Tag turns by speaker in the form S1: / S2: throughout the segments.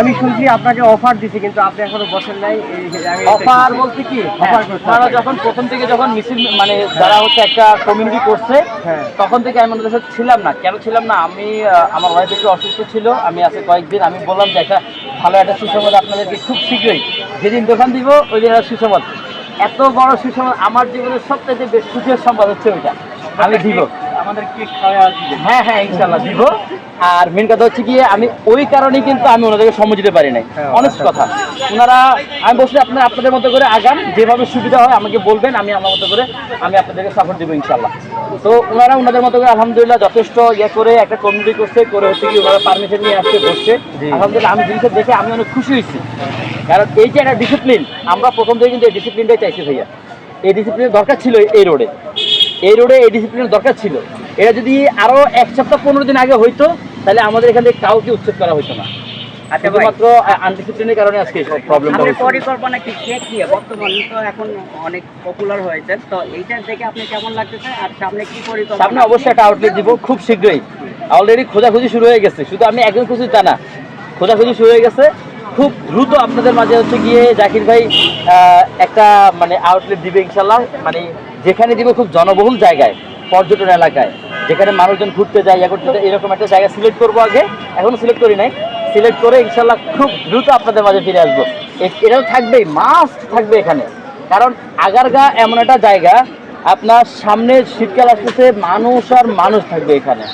S1: আমি শুনছি আপনাকে অফার দিছে কিন্তু আপনি এখনও বসেন নাই।
S2: অফার বলতে কি হ্যাঁ, তারা যখন প্রথম থেকে যখন মিছিল মানে যারা হচ্ছে একটা কমিউনিটি করছে
S1: হ্যাঁ।
S2: তখন থেকে আমি সাথে ছিলাম না। কেন ছিলাম না? আমি আমার ওয়াইফ একটু অসুস্থ ছিল। আমি আজকে কয়েকদিন আমি বললাম যে একটা ভালো একটা সুসংবাদ আপনাদেরকে খুব শীঘ্রই। যেদিন দোকান দিব ওই দিন একটা সুসংবাদ। এত বড় সুসংবাদ আমার জীবনের সবথেকে বেশ খুশির সংবাদ হচ্ছে ওইটা। আমি দিব।
S1: আমাদের কি খাওয়া
S2: হ্যাঁ হ্যাঁ ইনশাল্লাহ দিব। আর মেন কথা হচ্ছে গিয়ে আমি ওই কারণেই কিন্তু আমি ওনাদেরকে সময় দিতে পারি নাই।
S1: হ্যাঁ,
S2: অনেস্ট কথা। ওনারা আমি বলছি আপনারা আপনাদের মতো করে আগান যেভাবে সুবিধা হয় আমাকে বলবেন আমি আমার মতো করে আমি আপনাদেরকে সাপোর্ট দেবো ইনশাল্লাহ তো ওনারা ওনাদের মতো করে আলহামদুলিল্লাহ যথেষ্ট ইয়ে করে একটা কমিটি করছে করে হচ্ছে কি ওনারা পারমিশন নিয়ে আসছে বসছে। আলহামদুলিল্লাহ আমি জিনিসটা দেখে আমি অনেক খুশি হয়েছি। কারণ এই যে একটা ডিসিপ্লিন আমরা প্রথম থেকে কিন্তু এই ডিসিপ্লিনটাই চাইছি ভাইয়া। এই ডিসিপ্লিনের দরকার ছিল এই রোডে এই রোডে এই ডিসিপ্লিনের দরকার ছিল। এটা যদি আরও এক সপ্তাহ পনেরো দিন আগে হইতো তাহলে আমাদের এখান থেকে কাউকে উচ্ছেদ করা হইতো না।
S3: আচ্ছা
S2: শুধুমাত্র আনডিসিপ্লিনের কারণে আজকে প্রবলেমটা হচ্ছে
S3: পরিকল্পনা কি? কেক বর্তমানে তো এখন অনেক পপুলার হয়েছে তো এইটা দেখে আপনি কেমন লাগতেছে? আর সামনে কি পরিকল্পনা?
S2: সামনে অবশ্যই একটা আউটলেট দিব খুব শীঘ্রই। অলরেডি খোঁজাখুঁজি শুরু হয়ে গেছে। শুধু আমি একজন খুঁজি তা না। খোঁজাখুঁজি শুরু হয়ে গেছে। খুব দ্রুত আপনাদের মাঝে হচ্ছে গিয়ে জাকির ভাই একটা মানে আউটলেট দিবে ইনশাল্লাহ মানে যেখানে দিবে খুব জনবহুল জায়গায়, পর্যটন এলাকায়। যেখানে মানুষজন ঘুরতে যায়, ইয়া করতে যায়, এরকম একটা জায়গা সিলেক্ট করব আগে। এখনও সিলেক্ট করি নাই। সিলেক্ট করে ইনশাল্লাহ খুব দ্রুত আপনাদের মাঝে ফিরে আসব। এটাও থাকবেই মাস্ট থাকবে এখানে। কারণ আগারগা এমন একটা জায়গা আপনার সামনে শীতকাল আসতেছে মানুষ আর মানুষ থাকবে এখানে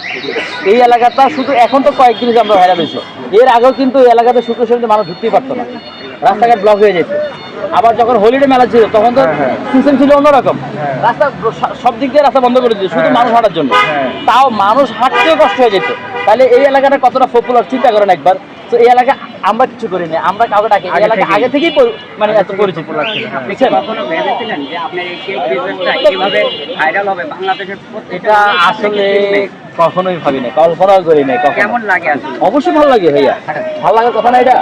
S2: এই এলাকাটা শুধু এখন তো কয়েকদিন হয়েছে আমরা ভাইরাল হয়েছে এর আগেও কিন্তু এই এলাকাতে শুক্র শনিতে মানুষ ঢুকতেই পারতো না রাস্তাঘাট ব্লক হয়ে যেত আবার যখন হলিডে মেলা ছিল তখন তো
S1: হ্যাঁ, হ্যাঁ।
S2: সিস্টেম ছিল অন্যরকম
S1: হ্যাঁ।
S2: রাস্তা সব দিক দিয়ে রাস্তা বন্ধ করে দিত শুধু
S1: হ্যাঁ।
S2: মানুষ হাঁটার জন্য
S1: হ্যাঁ।
S2: তাও মানুষ হাঁটতেও কষ্ট হয়ে যেত তাহলে এই এলাকাটা কতটা পপুলার চিন্তা করেন একবার তো এই এলাকা আমরা কিছু করি না আমরা কাউকে ডাকি
S1: আগে থেকেই।
S2: আগে থেকেই পরি- মানে এত পরিচিত।
S1: popular ছিল, হ্যাঁ।
S2: এটা আসলে কখনোই ভাবি না কল্পনাও করি নাই
S3: কেমন লাগে
S2: অবশ্যই ভালো লাগে ভাইয়া। ভালো লাগার কথা না এটা?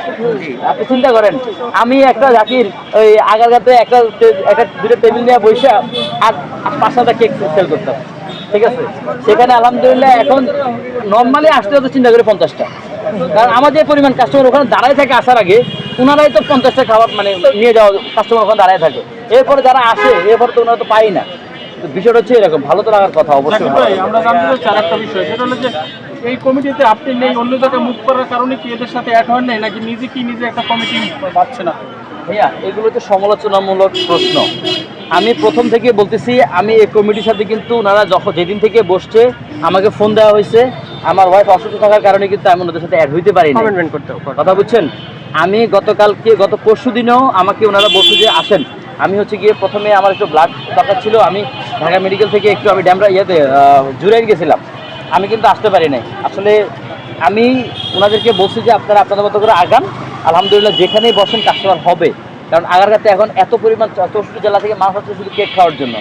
S2: আপনি চিন্তা করেন আমি একটা জাতির ওই আগারগাতে একটা একটা দুটো টেবিল নিয়ে বসে আর আর পাঁচ সাতটা কেক সেল করতাম ঠিক আছে? সেখানে আলহামদুলিল্লাহ এখন নর্মালি আসতে হতো চিন্তা করে পঞ্চাশটা। কারণ আমার যে পরিমাণ কাস্টমার ওখানে দাঁড়ায় থাকে আসার আগে ওনারাই তো পঞ্চাশটা খাবার মানে নিয়ে যাওয়া কাস্টমার ওখানে দাঁড়ায় থাকে। এরপরে যারা আসে এরপর তো ওনারা তো পাই না। বিষয়টা হচ্ছে এরকম ভালো তো লাগার কথা অবশ্যই।
S4: আমরা জানতে চাচ্ছি আর একটা বিষয় সেটা হলো যে এই কমিটিতে আপনি নেই অন্য জায়গায় মুখ করার কারণে কি এদের সাথে অ্যাড হন নাই নাকি নিজে কি নিজে একটা কমিটি পাচ্ছে না?
S2: ভাইয়া এগুলো তো সমালোচনামূলক প্রশ্ন। আমি প্রথম থেকে বলতেছি আমি এই কমিটির সাথে কিন্তু ওনারা যখন যেদিন থেকে বসছে আমাকে ফোন দেওয়া হয়েছে আমার ওয়াইফ অসুস্থ থাকার কারণে কিন্তু আমি ওনাদের সাথে অ্যাড হইতে পারি
S1: করতে
S2: কথা বুঝছেন? আমি গতকালকে গত পরশু দিনেও আমাকে ওনারা বলছে যে আসেন। আমি হচ্ছে গিয়ে প্রথমে আমার একটু ব্লাড দরকার ছিল। আমি ঢাকা মেডিকেল থেকে একটু আমি ড্যামরা ইয়েতে জুরাইন গেছিলাম। আমি কিন্তু আসতে পারি নাই। আসলে আমি ওনাদেরকে বলছি যে আপনারা আপনাদের মতো করে আগান। আলহামদুলিল্লাহ যেখানেই বসেন কাস্টমার হবে। কারণ আগারগাতে এখন এত পরিমাণ চৌষট্টি জেলা থেকে মানুষ হচ্ছে শুধু কেক খাওয়ার জন্য।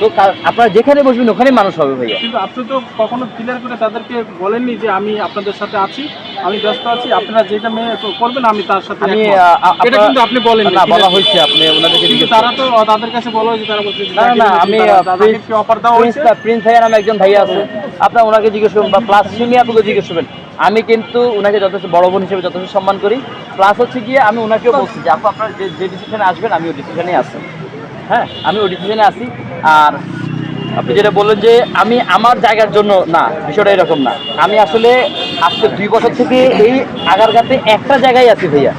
S2: তো আপনারা যেখানে বসবেন ওখানেই মানুষ হবে ভাইয়া।
S4: কিন্তু আপনি তো কখনো ক্লিয়ার করে তাদেরকে বলেননি যে আমি আপনাদের সাথে আছি আমি ব্যস্ত আছি আপনারা যেটা মেয়ে করবেন আমি তার সাথে
S2: আমি
S4: এটা কিন্তু আপনি বলেন
S2: না বলা হয়েছে আপনি ওনাদেরকে
S4: কিন্তু তারা তো তাদের কাছে বলা হয়েছে তারা বলছে
S2: না না, আমি
S4: তাদেরকে অফার দেওয়া হয়েছে।
S2: প্রিন্স ভাইয়া নামে একজন ভাইয়া আছে। আপনার ওনাকে জিজ্ঞেস করবেন বা প্লাস সিমি আপুকে জিজ্ঞেস করবেন। আমি কিন্তু ওনাকে যথেষ্ট বড় বোন হিসেবে যথেষ্ট সম্মান করি। প্লাস হচ্ছে গিয়ে আমি ওনাকেও বলছি যে আপু আপনার যে ডিসিশনে আসবেন আমি ওই ডিসিশনে আছি। হ্যাঁ আমি ওই ডিসিশনে আছি। আর আপনি যেটা বললেন যে আমি আমার জায়গার জন্য না, বিষয়টা এরকম না। আমি আসলে আজকে দুই বছর থেকে এই আগারগাতে একটা জায়গায় আছি ভাইয়া।